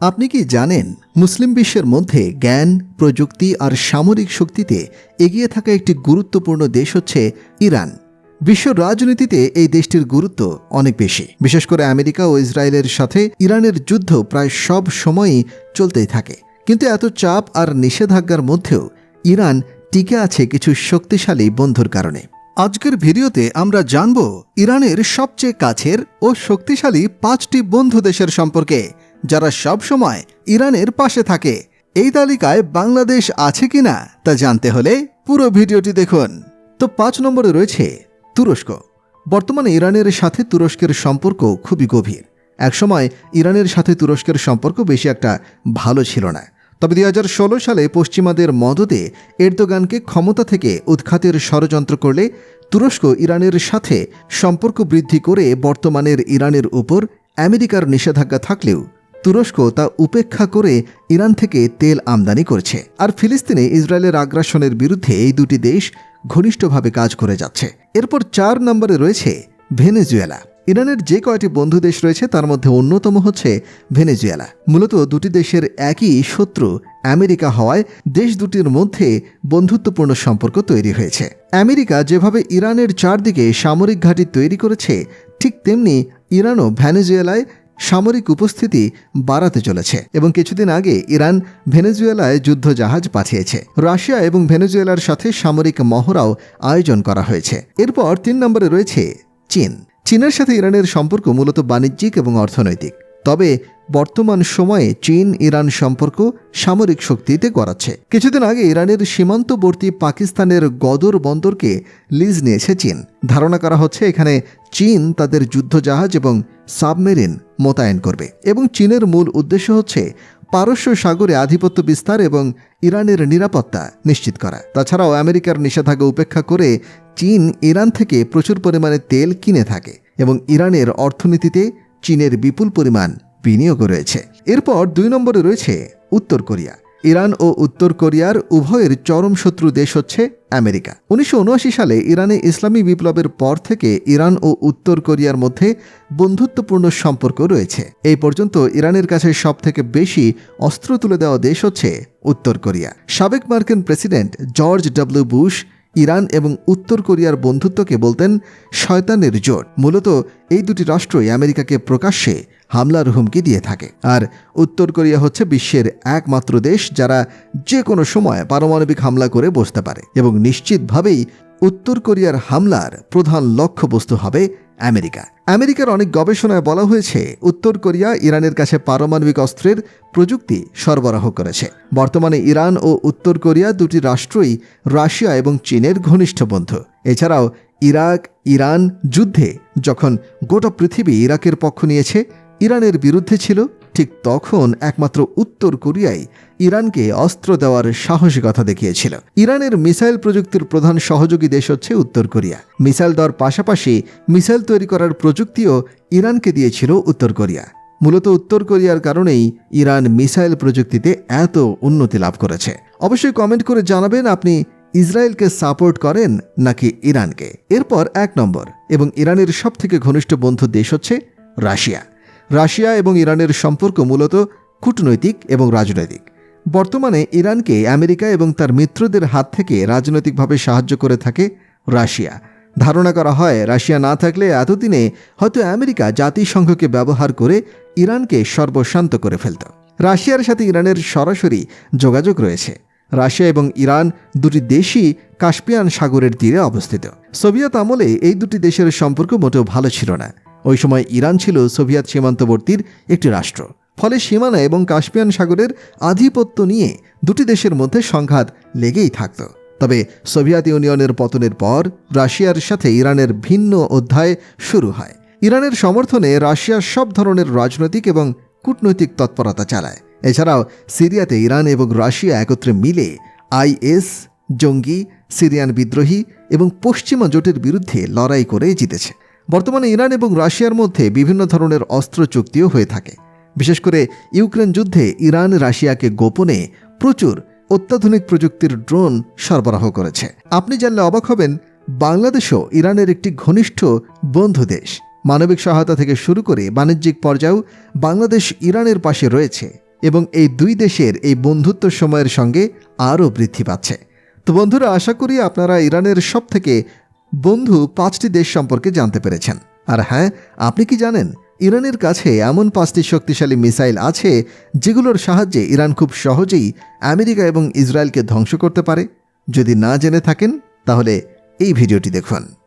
আপনি কি জানেন, মুসলিম বিশ্বের মধ্যে জ্ঞান, প্রযুক্তি আর সামরিক শক্তিতে এগিয়ে থাকা একটি গুরুত্বপূর্ণ দেশ হচ্ছে ইরান। বিশ্ব রাজনীতিতে এই দেশটির গুরুত্ব অনেক বেশি। বিশেষ করে আমেরিকা ও ইসরায়েলের সাথে ইরানের যুদ্ধ প্রায় সব সময়ই চলতেই থাকে। কিন্তু এত চাপ আর নিষেধাজ্ঞার মধ্যেও ইরান টিকে আছে কিছু শক্তিশালী বন্ধুর কারণে। আজকের ভিডিওতে আমরা জানব, ইরানের সবচেয়ে কাছের ও শক্তিশালী পাঁচটি বন্ধু দেশের সম্পর্কে। যারা সব সময় ইরানের পাশে থাকে। এই তালিকায় বাংলাদেশ আছে কিনা তা জানতে হলে পুরো ভিডিওটি দেখুন। তো পাঁচ নম্বরে রয়েছে তুরস্ক। বর্তমানে ইরানের সাথে তুরস্কের সম্পর্ক খুবই গভীর। একসময় ইরানের সাথে তুরস্কের সম্পর্ক বেশি একটা ভালো ছিল না। তবে দুই হাজার ষোলো সালে পশ্চিমাদের মদতে এরদোগানকে ক্ষমতা থেকে উৎখাতের ষড়যন্ত্র করলে তুরস্ক ইরানের সাথে সম্পর্ক বৃদ্ধি করে বর্তমানের ইরানের উপর আমেরিকার নিষেধাজ্ঞা থাকলেও তুরস্ক তা উপেক্ষা করে ইরান থেকে তেল আমদানি করছে। আর ফিলিস্তিনে ইসরায়েলের আগ্রাসনের বিরুদ্ধে এই দুটি দেশ ঘনিষ্ঠভাবে কাজ করে যাচ্ছে। এরপর চার নম্বরে রয়েছে ভেনেজুয়েলা। ইরানের যে কয়টি বন্ধু দেশ রয়েছে, তার মধ্যে অন্যতম হচ্ছে ভেনেজুয়েলা। মূলত দুটি দেশের একই শত্রু আমেরিকা হওয়ায় দেশ দুটির মধ্যে বন্ধুত্বপূর্ণ সম্পর্ক তৈরি হয়েছে। আমেরিকা যেভাবে ইরানের চারদিকে সামরিক ঘাঁটি তৈরি করেছে, ঠিক তেমনি ইরানও ভেনেজুয়েলায় সামরিক উপস্থিতি বাড়াতে চলেছে এবং কিছুদিন আগে ইরান ভেনেজুয়েলায় যুদ্ধ জাহাজ পাঠিয়েছে। রাশিয়া এবং ভেনেজুয়েলার সাথে সামরিক মহড়াও আয়োজন করা হয়েছে। এরপর তিন নম্বরে রয়েছে চীন। চীনের সাথে ইরানের সম্পর্ক মূলত বাণিজ্যিক এবং অর্থনৈতিক। তবে বর্তমান সময়ে চীন, ইরান সম্পর্ক সামরিক শক্তিতে গড়াচ্ছে। কিছুদিন আগে ইরানের সীমান্তবর্তী পাকিস্তানের গদর বন্দরকে লিজ নিয়েছে চীন। ধারণা করা হচ্ছে এখানে চীন তাদের যুদ্ধজাহাজ এবং সাবমেরিন মোতায়েন করবে এবং চীনের মূল উদ্দেশ্য হচ্ছে পারস্য সাগরে আধিপত্য বিস্তার এবং ইরানের নিরাপত্তা নিশ্চিত করা। তাছাড়াও আমেরিকার নিষেধাজ্ঞা উপেক্ষা করে চীন ইরান থেকে প্রচুর পরিমাণে তেল কিনে থাকে এবং ইরানের অর্থনীতিতে চীনের বিপুল পরিমাণ বিনিয়োগ রয়েছে। এরপর দুই নম্বরে রয়েছে উত্তর কোরিয়া। ইরান ও উত্তর কোরিয়ার উভয়ের চরম শত্রু দেশ হচ্ছে আমেরিকা। উনিশশো সালে ইরানে ইসলামী বিপ্লবের পর থেকে ইরান ও উত্তর কোরিয়ার মধ্যে বন্ধুত্বপূর্ণ সম্পর্ক রয়েছে। এই পর্যন্ত ইরানের কাছে সবথেকে বেশি অস্ত্র তুলে দেওয়া দেশ হচ্ছে উত্তর কোরিয়া। সাবেক মার্কিন president George W Bush Iran এবং উত্তর কোরিয়ার বন্ধুত্বকে বলতেন শয়তানের জোট। মূলত এই দুটি রাষ্ট্রই আমেরিকাকে প্রকাশ্যে হামলার হুমকি দিয়ে থাকে। আর উত্তর কোরিয়া হচ্ছে বিশ্বের একমাত্র দেশ যারা যে কোনো সময় পারমাণবিক হামলা করে বসতে পারে এবং নিশ্চিতভাবেই উত্তর কোরিয়ার হামলার প্রধান লক্ষ্যবস্তু হবে আমেরিকা। আমেরিকার অনেক গবেষণায় বলা হয়েছে, উত্তর কোরিয়া ইরানের কাছে পারমাণবিক অস্ত্রের প্রযুক্তি সরবরাহ করেছে। বর্তমানে ইরান ও উত্তর কোরিয়া দুটি রাষ্ট্রই রাশিয়া এবং চীনের ঘনিষ্ঠ বন্ধু। এছাড়াও ইরাক, ইরান যুদ্ধে যখন গোটা পৃথিবী ইরাকের পক্ষ নিয়েছে ইরানের বিরুদ্ধে ছিল, ঠিক তখন একমাত্র উত্তর কোরিয়াই ইরানকে অস্ত্র দেওয়ার সাহসিকতা দেখিয়েছিল। ইরানের মিসাইল প্রযুক্তির প্রধান সহযোগী দেশ হচ্ছে উত্তর কোরিয়া। মিসাইল দেওয়ার পাশাপাশি মিসাইল তৈরি করার প্রযুক্তিও ইরানকে দিয়েছিল উত্তর কোরিয়া। মূলত উত্তর কোরিয়ার কারণেই ইরান মিসাইল প্রযুক্তিতে এত উন্নতি লাভ করেছে। অবশ্যই কমেন্ট করে জানাবেন আপনি ইসরায়েলকে সাপোর্ট করেন নাকি ইরানকে। এরপর এক নম্বর, এবং ইরানের সবথেকে ঘনিষ্ঠ বন্ধু দেশ হচ্ছে রাশিয়া। রাশিয়া এবং ইরানের সম্পর্ক মূলত কূটনৈতিক এবং রাজনৈতিক। বর্তমানে ইরানকে আমেরিকা এবং তার মিত্রদের হাত থেকে রাজনৈতিকভাবে সাহায্য করে থাকে রাশিয়া। ধারণা করা হয়, রাশিয়া না থাকলে এতদিনে হয়তো আমেরিকা জাতিসংঘকে ব্যবহার করে ইরানকে সর্বশান্ত করে ফেলত। রাশিয়ার সাথে ইরানের সরাসরি যোগাযোগ রয়েছে। রাশিয়া এবং ইরান দুটি দেশই কাস্পিয়ান সাগরের তীরে অবস্থিত। সোভিয়েত আমলে এই দুটি দেশের সম্পর্ক মোটেও ভালো ছিল না। ওই সময় ইরান ছিল সোভিয়েত সীমান্তবর্তীর একটি রাষ্ট্র। ফলে সীমানা এবং কাস্পিয়ান সাগরের আধিপত্য নিয়ে দুটি দেশের মধ্যে সংঘাত লেগেই থাকত। তবে সোভিয়েত ইউনিয়নের পতনের পর রাশিয়ার সাথে ইরানের ভিন্ন অধ্যায় শুরু হয়। ইরানের সমর্থনে রাশিয়া সব ধরনের রাজনৈতিক এবং কূটনৈতিক তৎপরতা চালায়। এছাড়াও সিরিয়াতে ইরান এবং রাশিয়া একত্রে মিলে আইএস, জঙ্গি, সিরিয়ান বিদ্রোহী এবং পশ্চিমা জোটের বিরুদ্ধে লড়াই করে জিতেছে। বর্তমানে ইরান এবং রাশিয়ার মধ্যে বিভিন্ন ধরনের অস্ত্র চুক্তিও হয়ে থাকে। বিশেষ করে ইউক্রেন যুদ্ধে ইরান রাশিয়াকে গোপনে প্রচুর অত্যাধুনিক প্রযুক্তির ড্রোন সরবরাহ করেছে। আপনি জানলে অবাক হবেন, বাংলাদেশও ইরানের একটি ঘনিষ্ঠ বন্ধু দেশ। মানবিক সহায়তা থেকে শুরু করে বাণিজ্যিক পর্যায়েও বাংলাদেশ ইরানের পাশে রয়েছে এবং এই দুই দেশের এই বন্ধুত্ব সময়ের সঙ্গে আরও বৃদ্ধি পাচ্ছে। তো বন্ধুরা, আশা করি আপনারা ইরানের সব থেকে বন্ধু পাঁচটি দেশ সম্পর্কে জানতে পেরেছেন। আর হ্যাঁ আপনি কি জানেন, ইরানের কাছে এমন পাঁচটি শক্তিশালী মিসাইল আছে যেগুলোর সাহায্যে ইরান খুব সহজেই আমেরিকা এবং ইসরায়েলকে ধ্বংস করতে পারে? যদি না জেনে থাকেন, তাহলে এই ভিডিওটি দেখুন।